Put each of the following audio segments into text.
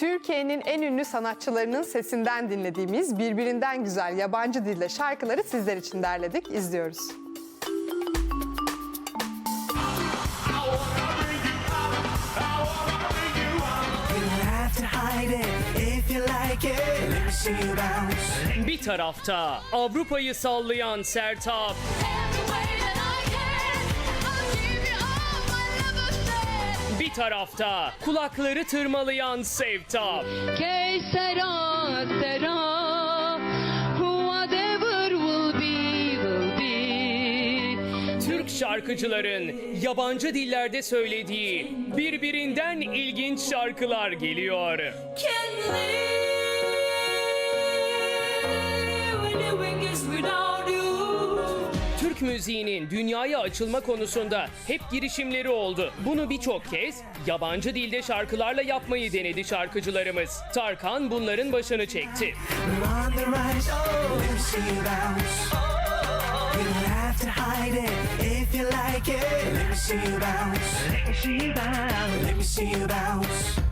Türkiye'nin en ünlü sanatçılarının sesinden dinlediğimiz birbirinden güzel yabancı dilde şarkıları sizler için derledik. İzliyoruz. Bir tarafta Avrupa'yı sallayan Sertab, tarafta kulakları tırmalayan Sevtap. Que sera, sera. Whatever will be, will be. Türk şarkıcıların yabancı dillerde söylediği birbirinden ilginç şarkılar geliyor. Can Türk müziğinin dünyaya açılma konusunda hep girişimleri oldu. Bunu birçok kez yabancı dilde şarkılarla yapmayı denedi şarkıcılarımız. Tarkan bunların başını çekti. Let me see you bounce.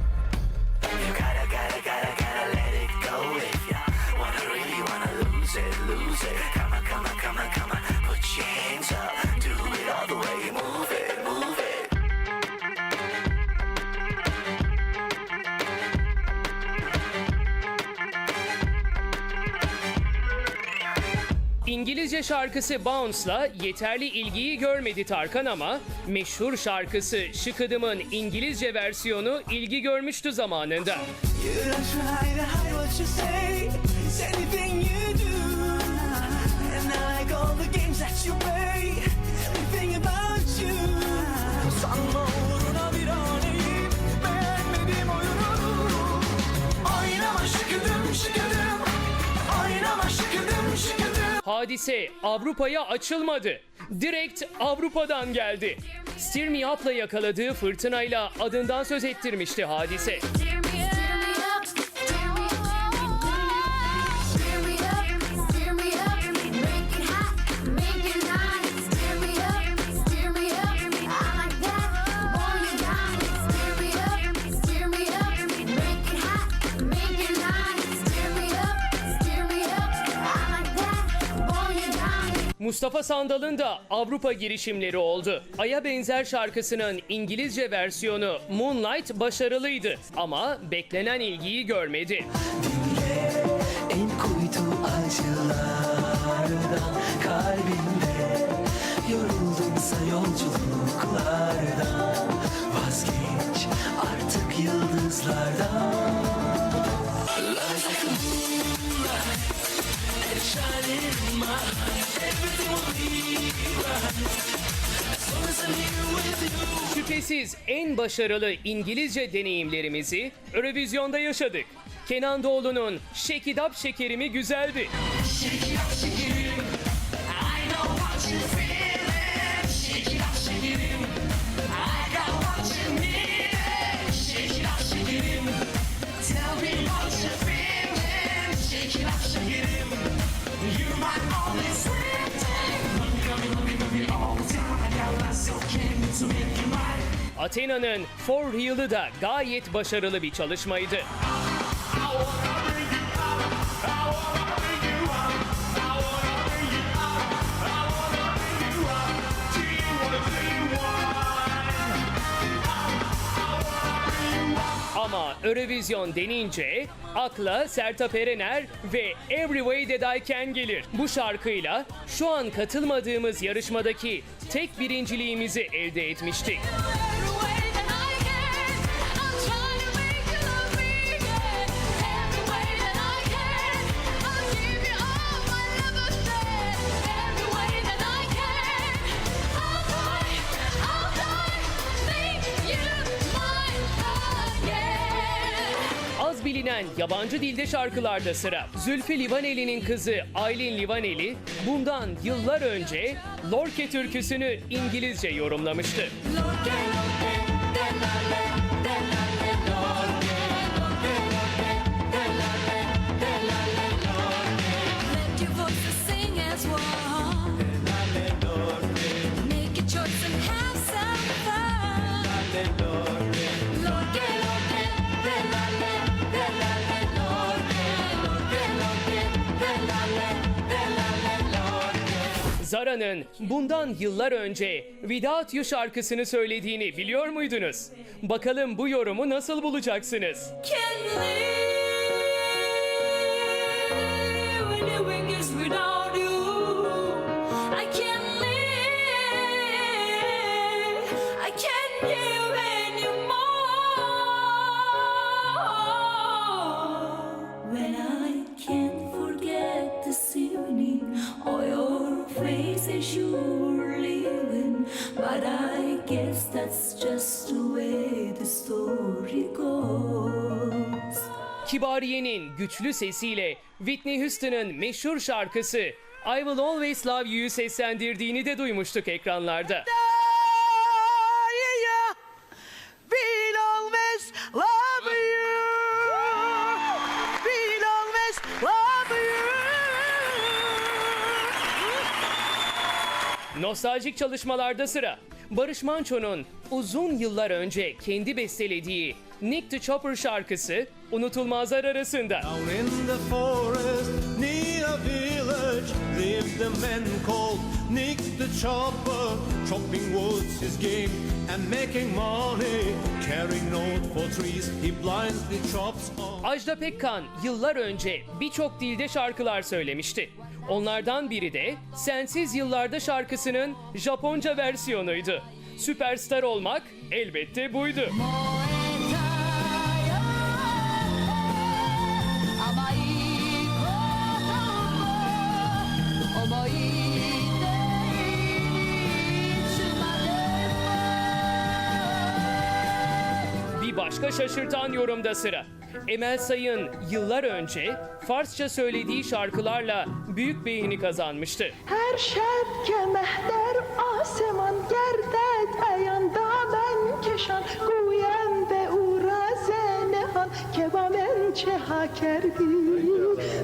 İngilizce şarkısı Bounce'la yeterli ilgiyi görmedi Tarkan ama meşhur şarkısı Şıkıdım'ın İngilizce versiyonu ilgi görmüştü zamanında. Say. Hadise Avrupa'ya açılmadı. Direkt Avrupa'dan geldi. Up'la yakaladığı fırtınayla adından söz ettirmişti hadise. Mustafa Sandal'ın da Avrupa girişimleri oldu. Ay'a benzer şarkısının İngilizce versiyonu Moonlight başarılıydı ama beklenen ilgiyi görmedi. Yıldızlardan like a moonlight shining in my Şüphesiz en başarılı İngilizce deneyimlerimizi Eurovizyon'da yaşadık. Kenan Doğulu'nun Up şekerimi güzeldi. Shake Athena'nın For Real'ı da gayet başarılı bir çalışmaydı. Ama Eurovision denince akla Sertab Erener ve Every Way That I Can gelir. Bu şarkıyla şu an katılmadığımız yarışmadaki tek birinciliğimizi elde etmiştik. Bilinen yabancı dilde şarkılarda sıra. Zülfü Livaneli'nin kızı Aylin Livaneli bundan yıllar önce Lorke türküsünü İngilizce yorumlamıştı. Let Zara'nın bundan yıllar önce Vida Atıyor şarkısını söylediğini biliyor muydunuz? Bakalım bu yorumu nasıl bulacaksınız? Kendim. Kibariye'nin güçlü sesiyle Whitney Houston'ın meşhur şarkısı I Will Always Love You'yu seslendirdiğini de duymuştuk ekranlarda. We'll always love you. We'll always love you. Nostaljik çalışmalarda sıra. Barış Manço'nun uzun yıllar önce kendi bestelediği Nick the Chopper şarkısı unutulmazlar arasında. Down in the forest near a village lived a man called Nick the Chopper. Chopping wood's his game and making money. Carrying note for trees, he blindly chops on. Ajda Pekkan yıllar önce birçok dilde şarkılar söylemişti. Onlardan biri de Sensiz Yıllarda şarkısının Japonca versiyonuydu. Süperstar olmak elbette buydu. Bir başka şaşırtan yorumda sıra. Emel Sayın yıllar önce Farsça söylediği şarkılarla büyük beğeni kazanmıştı. Her şeb kemehder aseman gerder کشان گویم به او راز نهان که با من چه ها کردی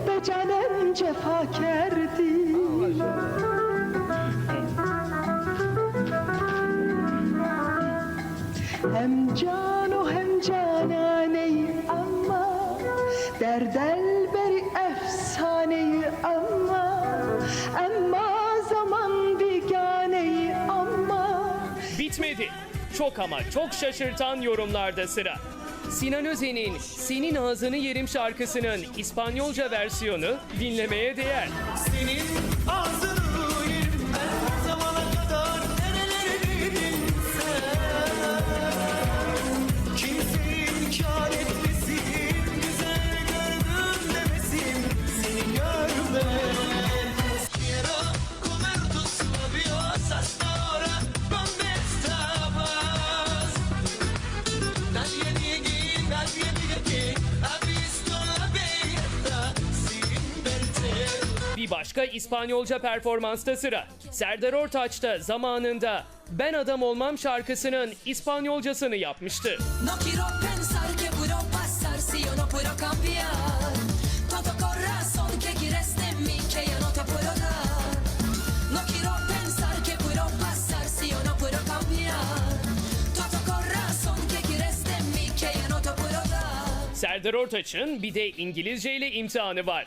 به جانم جفا کردی hem can o hem cananeyi ama Derdelberi Çok ama çok şaşırtan yorumlarda sıra. Sinan Özen'in Senin Ağzını Yerim şarkısının İspanyolca versiyonu dinlemeye değer. Senin başka İspanyolca performansta sıra. Serdar Ortaç da zamanında Ben Adam Olmam şarkısının İspanyolcasını yapmıştı. No quiero pensar que puedo pasar si yo no puedo cambiar. Tanto corazón que quieres de mí que ya no te puedo dar. No quiero pensar que puedo pasar si yo no puedo cambiar. Tanto corazón que quieres de mí que ya no te puedo dar. Serdar Ortaç'ın bir de İngilizce ile imtihanı var.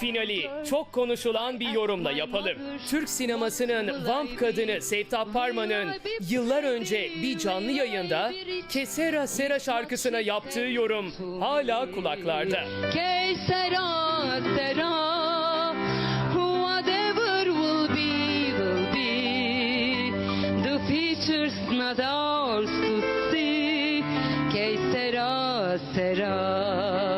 Finali çok konuşulan bir yorumla yapalım. Türk sinemasının vamp kadını Sevtap Parman'ın yıllar önce bir canlı yayında Kesera Sera şarkısına yaptığı yorum hala kulaklarda. Que sera, future's not ours to see. Que sera, sera.